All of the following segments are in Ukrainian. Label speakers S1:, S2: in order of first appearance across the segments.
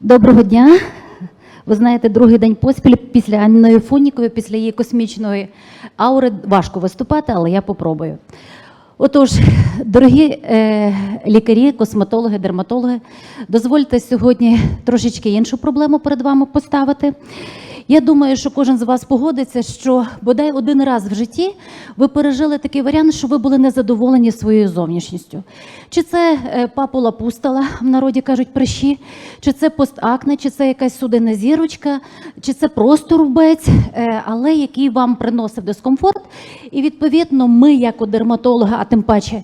S1: Доброго дня. Ви знаєте, другий день поспіль після Анної Фунікової, після її космічної аури важко виступати, але я попробую. Отож, дорогі е, лікарі, косметологи, дерматологи, дозвольте сьогодні трошечки іншу проблему перед вами поставити. Я думаю, що кожен з вас погодиться, що бодай один раз в житті ви пережили такий варіант, що ви були незадоволені своєю зовнішністю. Чи це е, папула пустала, в народі кажуть прищі, чи це постакне, чи це якась судинна зірочка, чи це просто рубець, е, але який вам приносив дискомфорт. І відповідно, ми, як у дерматолога, а тим паче.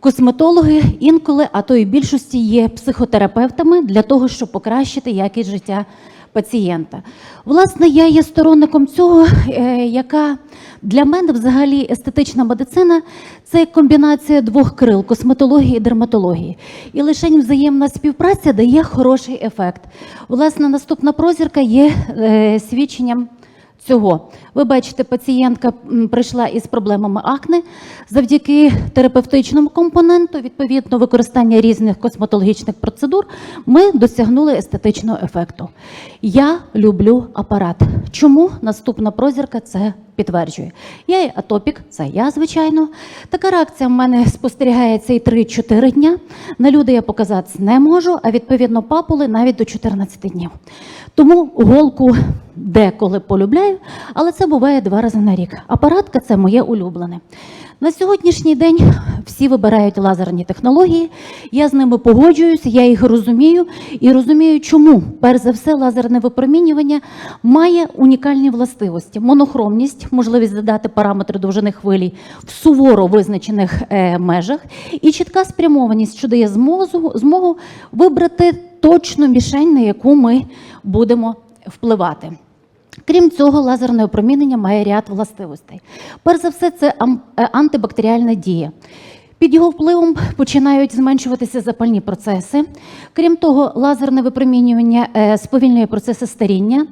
S1: Косметологи інколи, а то і більшості є психотерапевтами для того, щоб покращити якість життя пацієнта. Власне, я є сторонником цього, е, яка для мене взагалі естетична медицина це комбінація двох крил косметології і дерматології. І лише взаємна співпраця дає хороший ефект. Власне, наступна прозірка є е, свідченням цього. Ви бачите, пацієнтка прийшла із проблемами акне завдяки терапевтичному компоненту, відповідно використання різних косметологічних процедур, ми досягнули естетичного ефекту. Я люблю апарат. Чому наступна прозірка це підтверджує? Я є атопік, це я, звичайно. Така реакція в мене спостерігається і 3-4 дня. На люди я показати не можу, а відповідно папули навіть до 14 днів. Тому голку деколи полюбляю, але це буває два рази на рік. Апаратка це моє улюблене. На сьогоднішній день всі вибирають лазерні технології. Я з ними погоджуюся, я їх розумію і розумію, чому перш за все лазерне випромінювання має унікальні властивості: монохромність, можливість задати параметри довжини хвилі в суворо визначених е, межах, і чітка спрямованість, що дає змогу, змогу вибрати точну мішень, на яку ми будемо впливати. Крім цього, лазерне опромінення має ряд властивостей. Перш за все, це е, антибактеріальна дія. Під його впливом починають зменшуватися запальні процеси. Крім того, лазерне випромінювання е, сповільнює процеси старіння,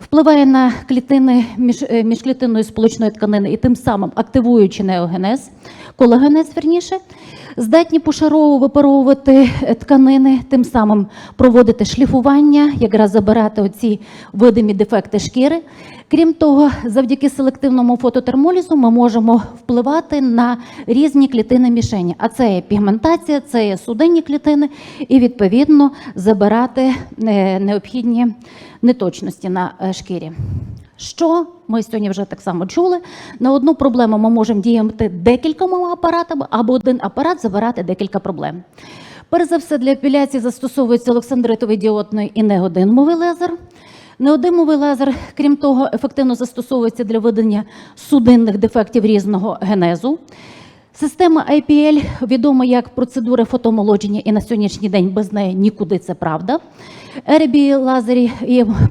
S1: впливає на клітини між, е, міжклітинної сполучної тканини і тим самим активуючи неогенез, колагенез, верніше, здатні пошарово випаровувати е, тканини, тим самим проводити шліфування, якраз забирати оці видимі дефекти шкіри. Крім того, завдяки селективному фототермолізу ми можемо впливати на різні клітини мішені. А це є пігментація, це є судинні клітини, і відповідно забирати е, необхідні неточності на е, шкірі. Що ми сьогодні вже так само чули. На одну проблему ми можемо діяти декількома апаратами, або один апарат забирати декілька проблем. Перш за все, для апіляції застосовується олександритовий діодний і неодинмовий лазер. Неодимовий лазер, крім того, ефективно застосовується для видання судинних дефектів різного генезу. Система IPL відома як процедура фотомолодження, і на сьогоднішній день без неї нікуди це правда. RB лазері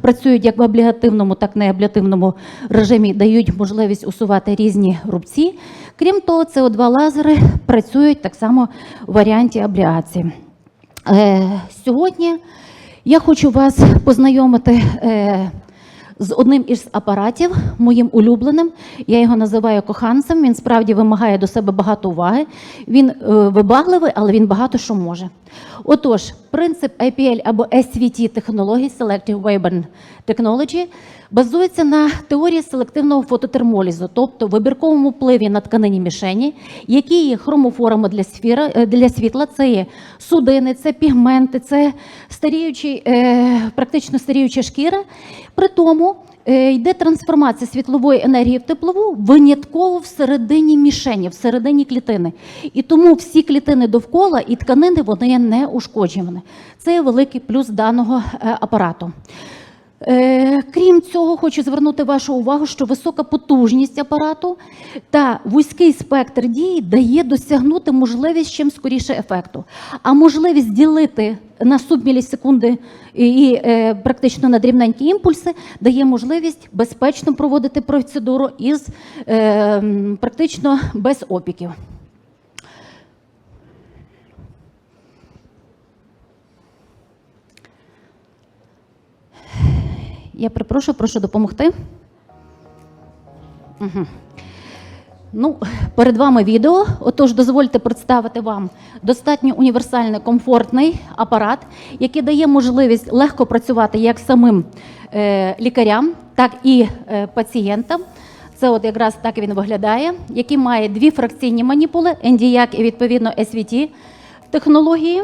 S1: працюють як в аблігативному, так і неаблятивному режимі, дають можливість усувати різні рубці. Крім того, co 2 лазери працюють так само в варіанті абліації. Е, сьогодні я хочу вас познайомити е, з одним із апаратів, моїм улюбленим. Я його називаю коханцем. Він справді вимагає до себе багато уваги. Він е, вибагливий, але він багато що може. Отож, принцип IPL або SVT технологій Selective Waveburn Technology базується на теорії селективного фототермолізу, тобто вибірковому впливі на тканині мішені, які є хромофорами для, сфіра, е, для світла. Це є судини, це пігменти, це старіючий, е, практично старіюча шкіра. При тому йде трансформація світлової енергії в теплову винятково всередині мішені, всередині клітини. І тому всі клітини довкола і тканини вони не ушкоджені. Це великий плюс даного е, апарату. Е, Крім цього, хочу звернути вашу увагу, що висока потужність апарату та вузький спектр дії дає досягнути можливість чим скоріше ефекту. А можливість ділити на субмілісекунди і, е, практично на дрібненькі імпульси дає можливість безпечно проводити процедуру із е, практично без опіків. Я перепрошую, прошу допомогти. Угу. Ну, перед вами відео. Отож, дозвольте представити вам достатньо універсальний комфортний апарат, який дає можливість легко працювати як самим е, лікарям, так і е, пацієнтам. Це от якраз так він виглядає, який має дві фракційні маніпули, NDIAC і відповідно SVT технології.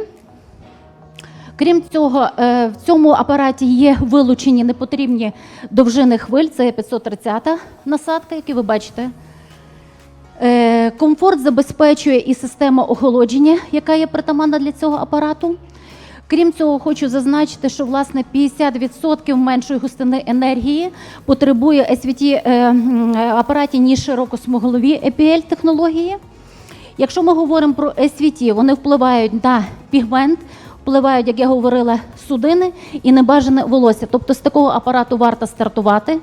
S1: Крім цього, е, в цьому апараті є вилучені непотрібні довжини хвиль. Це 530 насадка, які ви бачите. Е, Комфорт забезпечує і система охолодження, яка є притаманна для цього апарату. Крім цього, хочу зазначити, що власне 50% меншої густини енергії потребує SVT е, апараті, ніж широкосмуглові EPL технології. Якщо ми говоримо про SVT, вони впливають на пігмент, впливають, як я говорила, судини і небажане волосся. Тобто з такого апарату варто стартувати.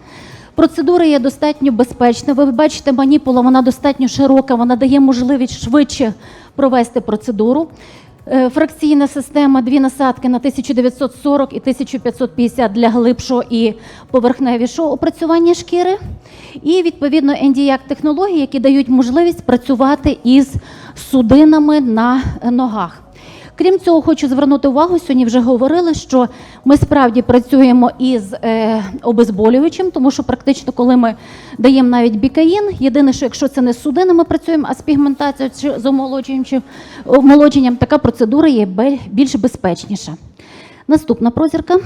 S1: Процедура є достатньо безпечна. Ви бачите, маніпула вона достатньо широка, вона дає можливість швидше провести процедуру. Е, Фракційна система, дві насадки на 1940 і 1550 для глибшого і поверхневішого опрацювання шкіри. І відповідно NDIAC технології, які дають можливість працювати із судинами на ногах. Крім цього, хочу звернути увагу, сьогодні вже говорили, що ми справді працюємо із е, обезболюючим, тому що практично, коли ми даємо навіть бікаїн, єдине, що якщо це не з судини, ми працюємо, а з пігментацією чи з омолодженням, чи омолодженням, така процедура є більш безпечніша. Наступна прозірка.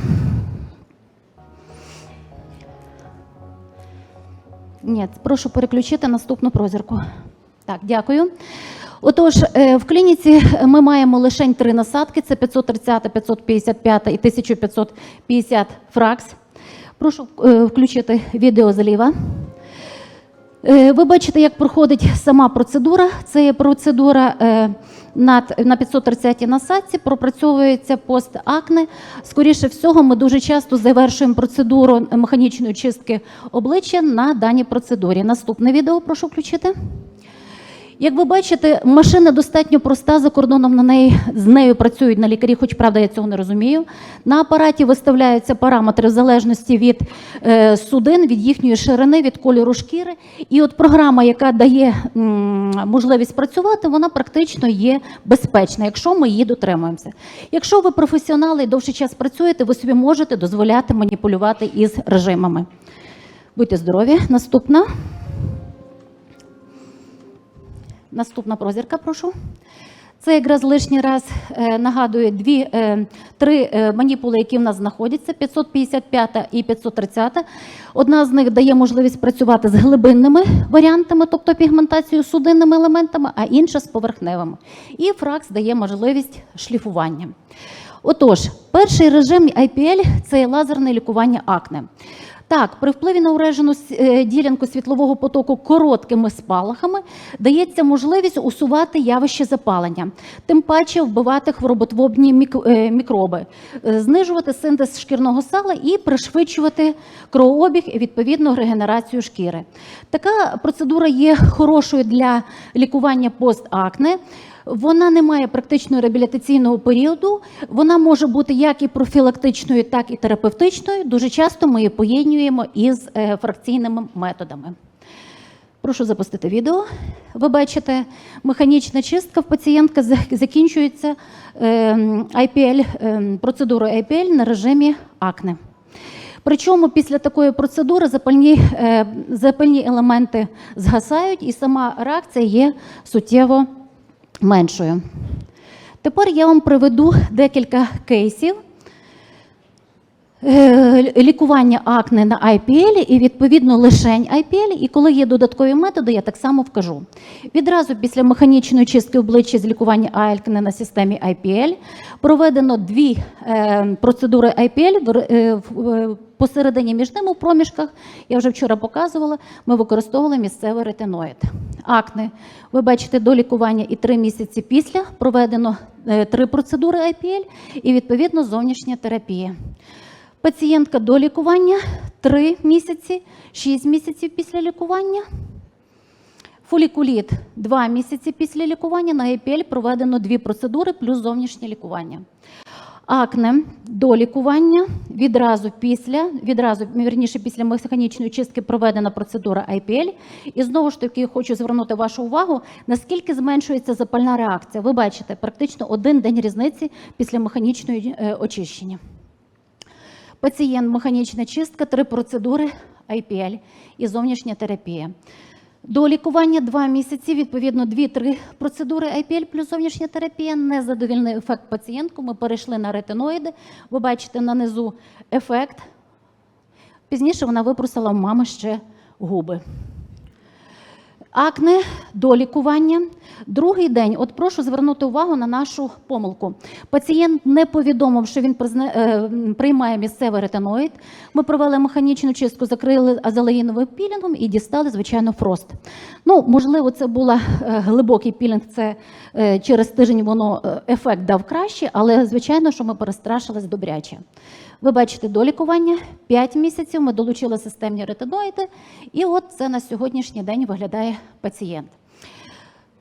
S1: Ні, прошу переключити наступну прозірку. Так, дякую. Отож, е, в клініці ми маємо лише три насадки: це 530, 555 і 1550 фракс. Прошу е, включити відео зліва. Е, Ви бачите, як проходить сама процедура. Це є процедура на 530 насадці, пропрацьовується постакне. Скоріше всього, ми дуже часто завершуємо процедуру механічної чистки обличчя на даній процедурі. Наступне відео прошу включити. Як ви бачите, машина достатньо проста за кордоном на неї з нею працюють на лікарі, хоч правда я цього не розумію. На апараті виставляються параметри в залежності від е, судин, від їхньої ширини, від кольору шкіри. І от програма, яка дає м, можливість працювати, вона практично є безпечна, якщо ми її дотримуємося. Якщо ви професіонали і довший час працюєте, ви собі можете дозволяти маніпулювати із режимами. Будьте здорові. Наступна. Наступна прозірка, прошу. Це якраз лишній раз е, нагадує дві, е, три е, маніпули, які в нас знаходяться: 555 і 530. Одна з них дає можливість працювати з глибинними варіантами, тобто пігментацією судинними елементами, а інша з поверхневими. І фракс дає можливість шліфування. Отож, перший режим IPL – це лазерне лікування акне. Так, при впливі на уражену е, ділянку світлового потоку короткими спалахами дається можливість усувати явище запалення, тим паче вбивати хвороботвобні е, мікроби, е, знижувати синтез шкірного сала і пришвидшувати кровообіг і відповідно регенерацію шкіри. Така процедура є хорошою для лікування постакне. Вона не має практичного реабілітаційного періоду. Вона може бути як і профілактичною, так і терапевтичною. Дуже часто ми її поєднуємо із е, фракційними методами. Прошу запустити відео. Ви бачите, механічна чистка в пацієнтка закінчується е, IPL, е, процедурою IPL на режимі акне. Причому після такої процедури запальні, запальні елементи згасають, і сама реакція є суттєво меншою. Тепер я вам приведу декілька кейсів е, лікування акне на IPL і відповідно лишень IPL. І коли є додаткові методи, я так само вкажу. Відразу після механічної чистки обличчя з лікування акне на системі IPL проведено дві е, процедури IPL в, е, посередині між ними в проміжках. Я вже вчора показувала. Ми використовували місцевий ретиноїд. Акне, ви бачите, до лікування і три місяці після проведено е, три процедури IPL і відповідно зовнішня терапія. Пацієнтка до лікування 3 місяці, 6 місяців після лікування. Фолікуліт 2 місяці після лікування. На ЕПЛ проведено дві процедури плюс зовнішнє лікування. Акне до лікування відразу після, відразу, вірніше, після механічної чистки проведена процедура IPL. І знову ж таки хочу звернути вашу увагу, наскільки зменшується запальна реакція. Ви бачите, практично один день різниці після механічної е, очищення. Пацієнт, механічна чистка, три процедури IPL і зовнішня терапія. До лікування 2 місяці, відповідно, 2-3 процедури IPL плюс зовнішня терапія. Незадовільний ефект пацієнтку. Ми перейшли на ретиноїди. Ви бачите на низу ефект. Пізніше вона випросила в мами ще губи. Акне до лікування. Другий день, от прошу звернути увагу на нашу помилку. Пацієнт не повідомив, що він е, приймає місцевий ретиноїд. Ми провели механічну чистку, закрили азелаїновим пілінгом і дістали, звичайно, фрост. Ну, можливо, це був глибокий пілінг, це е, через тиждень воно е, ефект дав краще, але звичайно, що ми перестрашились добряче. Ви бачите до лікування 5 місяців. Ми долучили системні ретиноїди, і от це на сьогоднішній день виглядає пацієнт.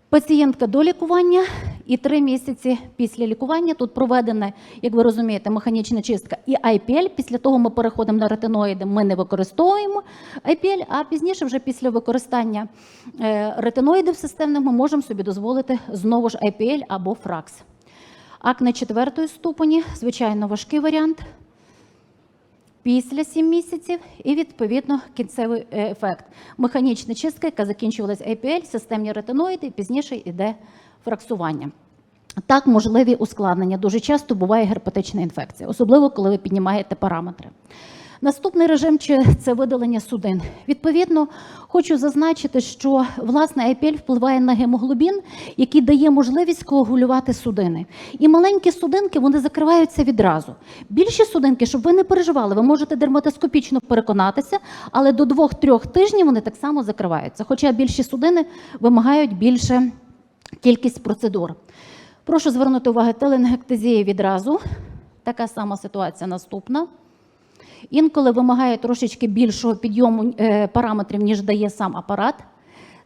S1: Пацієнтка до лікування і 3 місяці після лікування. Тут проведена, як ви розумієте, механічна чистка і IPL. Після того ми переходимо на ретиноїди. Ми не використовуємо IPL, а пізніше, вже після використання е, ретиноїдів системних, ми можемо собі дозволити знову ж IPL або фракс. Акне четвертої ступені, звичайно, важкий варіант після 7 місяців і відповідно кінцевий е, ефект. Механічна чистка, яка закінчувалась APL, системні ретиноїди, пізніше йде фраксування. Так, можливі ускладнення. Дуже часто буває герпетична інфекція, особливо коли ви піднімаєте параметри. Наступний режим чи це видалення судин. Відповідно, хочу зазначити, що власне IPL впливає на гемоглобін, який дає можливість коагулювати судини. І маленькі судинки вони закриваються відразу. Більші судинки, щоб ви не переживали, ви можете дерматоскопічно переконатися, але до 2-3 тижнів вони так само закриваються. Хоча більші судини вимагають більше кількість процедур. Прошу звернути увагу теленгектезія відразу. Така сама ситуація наступна. Інколи вимагає трошечки більшого підйому е, параметрів, ніж дає сам апарат.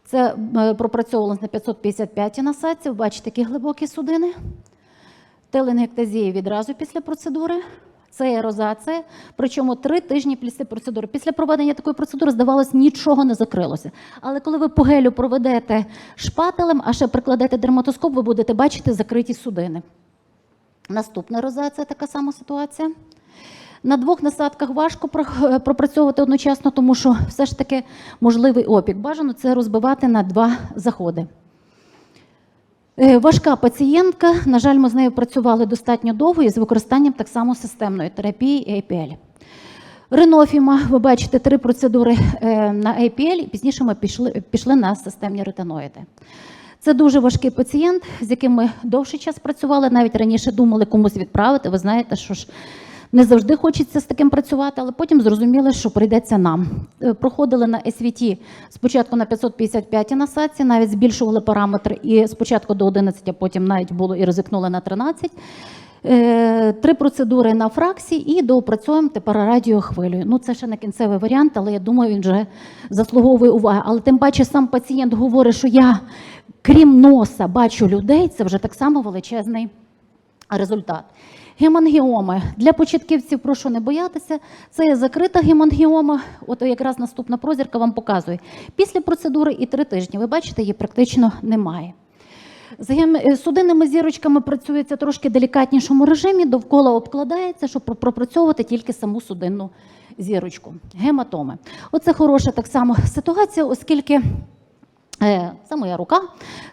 S1: Це е, пропрацьовувалося на 555 насадці. Бачите, такі глибокі судини. Теленгектазія відразу після процедури. Це є причому три тижні після процедури. Після проведення такої процедури, здавалось, нічого не закрилося. Але коли ви по гелю проведете шпателем, а ще прикладете дерматоскоп, ви будете бачити закриті судини. Наступна розація така сама ситуація. На двох насадках важко пропрацьовувати одночасно, тому що все ж таки можливий опік. Бажано це розбивати на два заходи. Е, Важка пацієнтка. На жаль, ми з нею працювали достатньо довго і з використанням так само системної терапії APL. Ренофіма, ви бачите, три процедури е, на APL, і пізніше ми пішли, пішли на системні ретиноїди. Це дуже важкий пацієнт, з яким ми довший час працювали. Навіть раніше думали комусь відправити. Ви знаєте, що ж не завжди хочеться з таким працювати, але потім зрозуміли, що прийдеться нам. Е, Проходили на SVT спочатку на 555 насадці, навіть збільшували параметри і спочатку до 11, а потім навіть було і ризикнули на 13. Е, Три процедури на фраксі і доопрацьовуємо тепер радіохвилею. Ну, це ще не кінцевий варіант, але я думаю, він вже заслуговує уваги. Але тим паче сам пацієнт говорить, що я, крім носа, бачу людей, це вже так само величезний результат. Гемангіоми. Для початківців прошу не боятися. Це є закрита гемангіома. От якраз наступна прозірка вам показує. Після процедури і три тижні. Ви бачите, її практично немає. З гем- е, судинними зірочками працюється трошки делікатнішому режимі, довкола обкладається, щоб пропрацьовувати тільки саму судинну зірочку. Гематоми. Оце хороша так само ситуація, оскільки. Е, Це моя рука.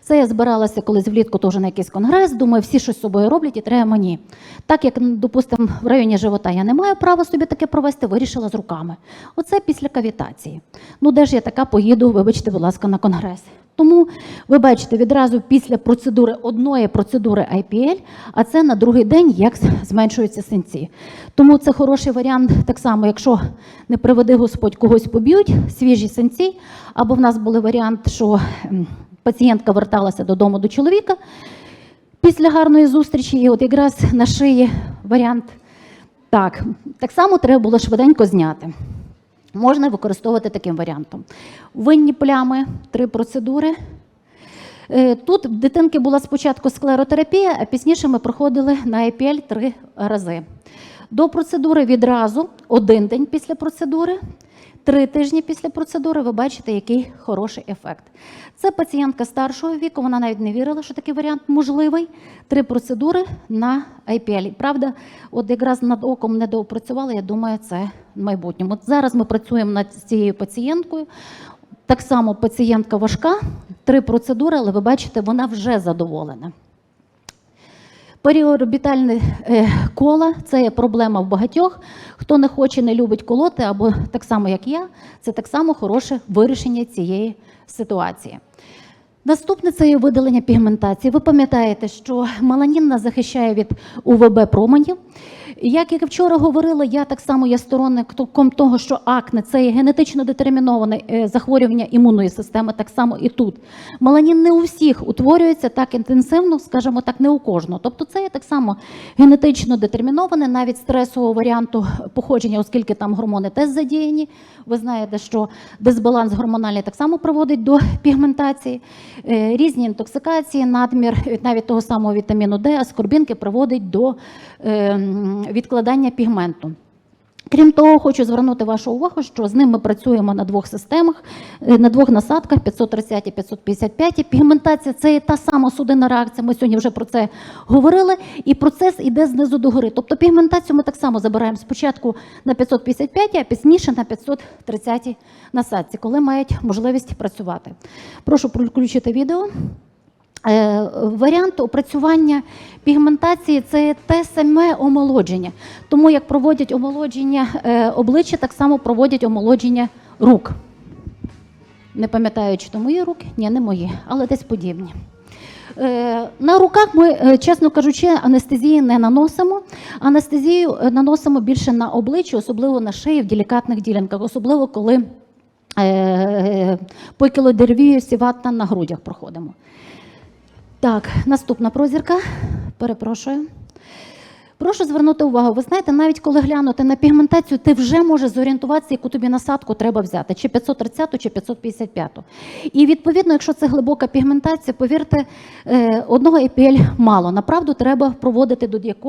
S1: Це я збиралася колись влітку теж на якийсь конгрес. Думаю, всі щось з собою роблять і треба мені. Так як, допустимо, в районі живота я не маю права собі таке провести, вирішила з руками. Оце після кавітації. Ну, де ж я така поїду, вибачте, будь ласка, на конгрес. Тому ви бачите відразу після процедури одної процедури IPL, а це на другий день як зменшуються синці. Тому це хороший варіант, так само, якщо не приведи Господь когось поб'ють, свіжі синці, або в нас був варіант, що пацієнтка верталася додому до чоловіка після гарної зустрічі, і от якраз на шиї варіант так, так само треба було швиденько зняти. Можна використовувати таким варіантом. Винні плями, три процедури. Е, Тут в дитинки була спочатку склеротерапія, а пізніше ми проходили на IPL три рази. До процедури відразу один день після процедури, три тижні після процедури. Ви бачите, який хороший ефект. Це пацієнтка старшого віку. Вона навіть не вірила, що такий варіант можливий. Три процедури на IPL. Правда, от якраз над оком не доопрацювали. Я думаю, це в майбутньому. От зараз ми працюємо над цією пацієнткою. Так само пацієнтка важка, три процедури, але ви бачите, вона вже задоволена. Періорбітальне е, кола це є проблема в багатьох. Хто не хоче, не любить колоти, або так само, як я, це так само хороше вирішення цієї ситуації. Наступне це є видалення пігментації. Ви пам'ятаєте, що меланін нас захищає від УВБ променів. Як я вчора говорила, я так само є сторонником того, що акне це є генетично детерміноване е, захворювання імунної системи, так само і тут. Меланін не у всіх утворюється так інтенсивно, скажімо так, не у кожного. Тобто це є так само генетично детерміноване, навіть стресового варіанту походження, оскільки там гормони теж задіяні. Ви знаєте, що дисбаланс гормональний так само приводить до пігментації, Е, різні інтоксикації, надмір навіть того самого вітаміну Д, аскорбінки приводить до е, м, відкладання пігменту. Крім того, хочу звернути вашу увагу, що з ним ми працюємо на двох системах, е, на двох насадках 530 і 555. Пігментація це та сама судинна реакція. Ми сьогодні вже про це говорили, і процес іде знизу до гори. Тобто пігментацію ми так само забираємо спочатку на 555, а пізніше на 530 насадці, коли мають можливість працювати. Прошу включити відео. Е, Варіант опрацювання пігментації це те саме омолодження. Тому як проводять омолодження е, обличчя, так само проводять омолодження рук. Не пам'ятаю, чи то мої руки, ні, не мої, але десь подібні. Е, На руках ми, чесно кажучи, анестезії не наносимо. Анестезію наносимо більше на обличчя, особливо на шиї в делікатних ділянках, особливо коли по кілодервію сіватна на грудях проходимо. Так, наступна прозірка. Перепрошую. Прошу звернути увагу. Ви знаєте, навіть коли глянути на пігментацію, ти вже можеш зорієнтуватися, яку тобі насадку треба взяти, чи 530, чи 555. І відповідно, якщо це глибока пігментація, повірте, е, одного EPL мало. Направду треба проводити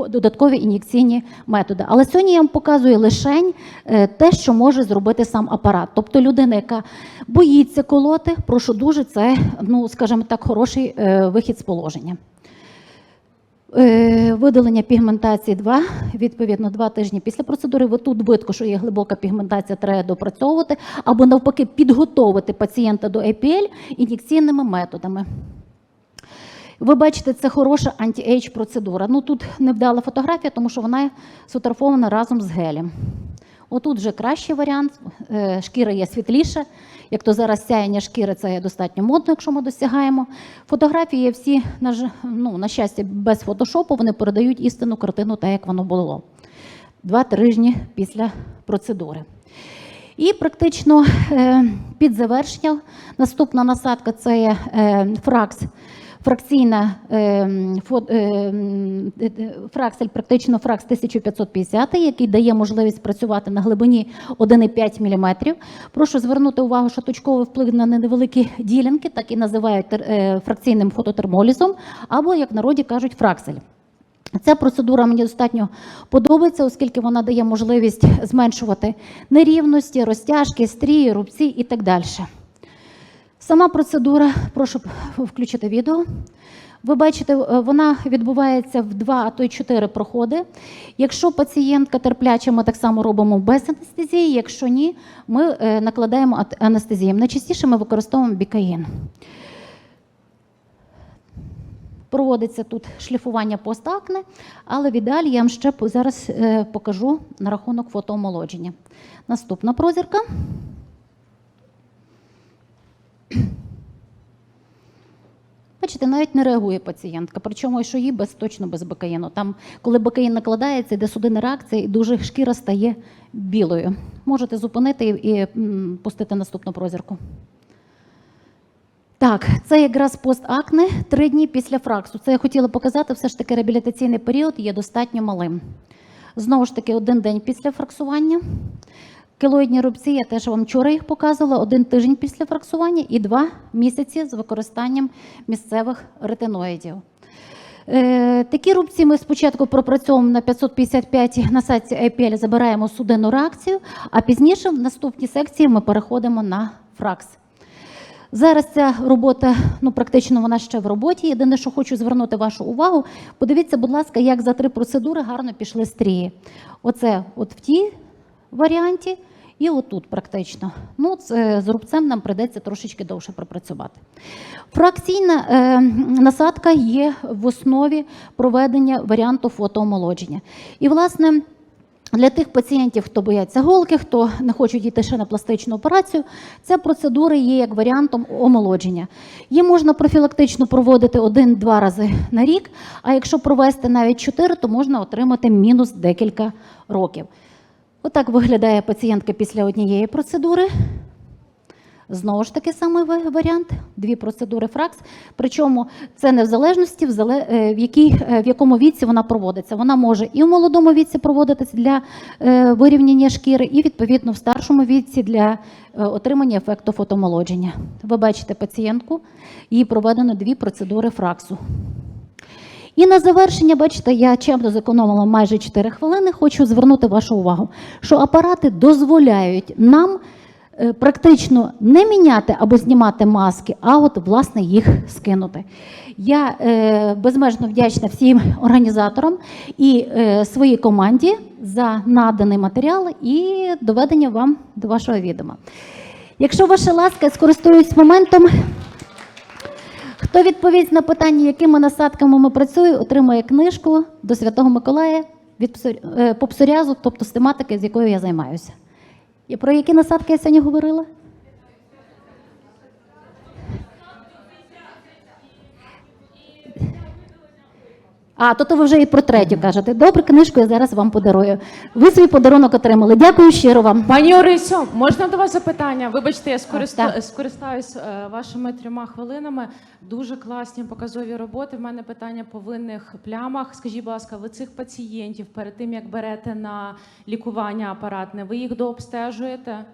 S1: додаткові ін'єкційні методи. Але сьогодні я вам показую лишень е, те, що може зробити сам апарат. Тобто людина, яка боїться колоти, прошу дуже, це, ну скажімо так, хороший е, вихід з положення. Е, Видалення пігментації 2, відповідно, 2 тижні після процедури. Ви тут видко, що є глибока пігментація, треба допрацьовувати, або навпаки підготовити пацієнта до EPL ін'єкційними методами. Ви бачите, це хороша анті-ейдж процедура. Ну тут невдала фотографія, тому що вона сфотографована разом з гелем. Отут вже кращий варіант, е, шкіра є світліша. Як то зараз сяєння шкіри, це є достатньо модно, якщо ми досягаємо. Фотографії всі, на, ну, на щастя, без фотошопу, вони передають істинну картину, так як воно було. Два тижні після процедури. І практично е, під завершення наступна насадка це є е, фракс. Фракційна е, фо- е, м, е, е, фраксель, практично фракс 1550, який дає можливість працювати на глибині 1,5 мм. Прошу звернути увагу, що точковий вплив на невеликі ділянки, так і називають е, фракційним фототермолізом, або, як народі кажуть, фраксель. Ця процедура мені достатньо подобається, оскільки вона дає можливість зменшувати нерівності, розтяжки, стрії, рубці і так далі. Сама процедура, прошу включити відео. Ви бачите, е, вона відбувається в два, а то й чотири проходи. Якщо пацієнтка терпляча, ми так само робимо без анестезії. Якщо ні, ми е, накладаємо анестезію. Найчастіше ми використовуємо бікаїн. Проводиться тут шліфування постакне, але в ідеалі я вам ще зараз е, покажу на рахунок фотоомолодження. Наступна прозірка. Бачите, навіть не реагує пацієнтка, причому що їй без точно без бакаїну. Там, коли бакаїн накладається, йде судинна реакція, і дуже шкіра стає білою. Можете зупинити і, пустити наступну прозірку. Так, це якраз постакне три дні після фраксу. Це я хотіла показати, все ж таки реабілітаційний період є достатньо малим. Знову ж таки, один день після фраксування. Келоїдні рубці, я теж вам вчора їх показувала, один тиждень після фраксування і два місяці з використанням місцевих ретиноїдів. Е, такі рубці ми спочатку пропрацьовуємо на 555 на сайті IPL, забираємо судинну реакцію, а пізніше в наступній секції ми переходимо на фракс. Зараз ця робота, ну практично вона ще в роботі. Єдине, що хочу звернути вашу увагу, подивіться, будь ласка, як за три процедури гарно пішли стрії. Оце от в тій варіанті і отут практично. Ну, це, з рубцем нам прийдеться трошечки довше пропрацювати. Фракційна е, насадка є в основі проведення варіанту фотоомолодження. І, власне, для тих пацієнтів, хто бояться голки, хто не хочуть йти ще на пластичну операцію, ця процедура є як варіантом омолодження. Її можна профілактично проводити один-два рази на рік, а якщо провести навіть чотири, то можна отримати мінус декілька років. Отак виглядає пацієнтка після однієї процедури. Знову ж таки самий варіант, дві процедури фракс. Причому це не в залежності, в, е, якій, е, в якому віці вона проводиться. Вона може і в молодому віці проводитися для е, вирівняння шкіри, і відповідно в старшому віці для отримання ефекту фотомолодження. Ви бачите пацієнтку, їй проведено дві процедури фраксу. І на завершення, бачите, я чемно зекономила майже 4 хвилини. Хочу звернути вашу увагу, що апарати дозволяють нам е, практично не міняти або знімати маски, а от власне їх скинути. Я е, безмежно вдячна всім організаторам і е, своїй команді за наданий матеріал і доведення вам до вашого відома. Якщо ваша ласка, скористуюсь моментом. Хто відповість на питання, якими насадками ми працюємо, отримує книжку до Святого Миколая від е, по тобто з тематики, з якою я займаюся. І про які насадки я сьогодні говорила? А, то, то ви вже і про третю кажете. Добре, книжку я зараз вам подарую. Ви свій подарунок отримали. Дякую щиро вам.
S2: Пані Орисо, можна до вас запитання? Вибачте, я скориста...
S1: так.
S2: скористаюсь е, вашими трьома хвилинами. Дуже класні показові роботи. В мене питання по винних плямах. Скажіть, будь ласка, ви цих пацієнтів перед тим як берете на лікування апаратне, ви їх дообстежуєте?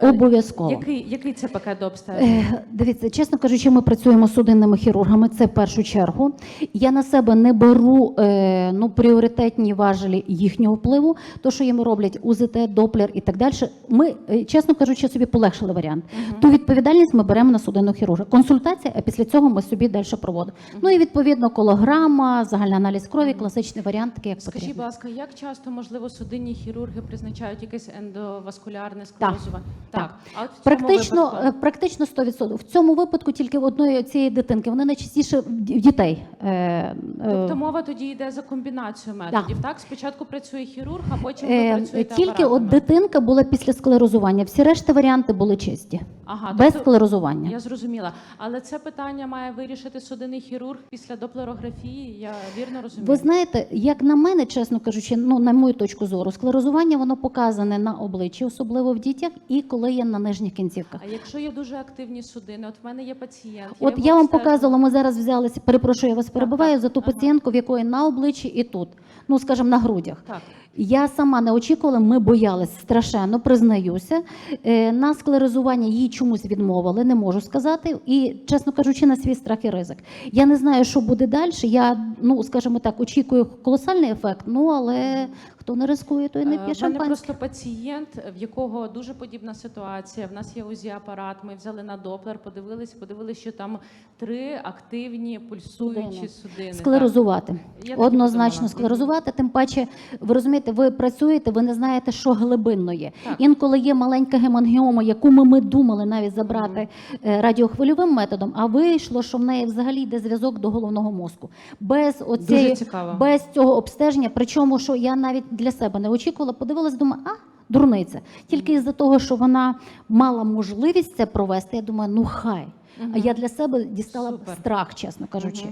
S1: Обов'язково.
S2: Який, який це пакет дообстеження?
S1: Е, Дивіться, чесно кажучи, ми працюємо з судинними хірургами. Це в першу чергу. Я на себе не беру е, ну, пріоритетні важелі їхнього впливу, то що їм роблять УЗТ, Доплер і так далі. Ми, е, чесно кажучи, собі полегшили варіант. Ту відповідальність ми беремо на судинного хірурга. Консультація, а після цього ми собі далі проводимо. Ну і відповідно колограма, загальний аналіз крові, класичний варіант, такий як
S2: Скажіть, будь ласка, як часто можливо судинні хірурги призначають якесь ендоваскулярне склерозування?
S1: так.
S2: А
S1: Практично,
S2: випадку?
S1: е, практично 100%. В цьому випадку тільки в одної цієї дитинки. Вони найчастіше в дітей. Е, е,
S2: Тобто мова тоді йде за комбінацію методів. Так, спочатку працює хірург, а потім ви працюєте
S1: Тільки от дитинка була після склерозування. Всі решта варіанти були чисті,
S2: Ага,
S1: без
S2: тобто-
S1: склерозування.
S2: Я зрозуміла. Але це питання має вирішити судинний хірург після доплерографії. Я вірно розумію.
S1: Ви знаєте, як на мене, чесно кажучи, ну на мою точку зору, склерозування воно показане на обличчі, особливо в дітях, і коли є на нижніх кінцівках.
S2: А якщо є дуже активні судини, от в мене є пацієнт.
S1: От я вам показувала, ми зараз взялися, перепрошую, я вас перебиваю
S2: так.
S1: за ту
S2: Ага.
S1: пацієнтку, в якої на обличчі і тут, ну скажімо, на грудях.
S2: Так.
S1: Я сама не очікувала, ми боялись страшенно, признаюся. Е, На склерозування їй чомусь відмовили, не можу сказати. І, чесно кажучи, на свій страх і ризик. Я не знаю, що буде далі. Я, ну скажімо так, очікую колосальний ефект. Ну але хто не ризикує, той не
S2: Е,
S1: п'є
S2: В мене
S1: шампанське.
S2: просто пацієнт, в якого дуже подібна ситуація. В нас є УЗІ апарат. Ми взяли на доплер, подивилися, подивилися, що там три активні пульсуючі
S1: Судини.
S2: судини.
S1: Склерозувати.
S2: Я так і
S1: Однозначно
S2: подумала.
S1: склерозувати. Тим паче, ви розумієте, ви працюєте, ви не знаєте, що глибинно є.
S2: Так.
S1: Інколи є маленька гемангіома, яку ми, ми думали навіть забрати е, радіохвильовим методом, а вийшло, що в неї взагалі йде зв'язок до головного мозку. Без
S2: Дуже цікаво.
S1: без цього обстеження, причому, що я навіть для себе не очікувала, подивилась, думаю, а. Дурниця. Тільки із-за того, що вона мала можливість це провести, я думаю, ну хай. А я для себе дістала
S2: Супер.
S1: страх, чесно кажучи.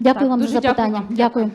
S1: Дякую
S2: Так,
S1: вам за запитання.
S2: дякую
S1: Дякую.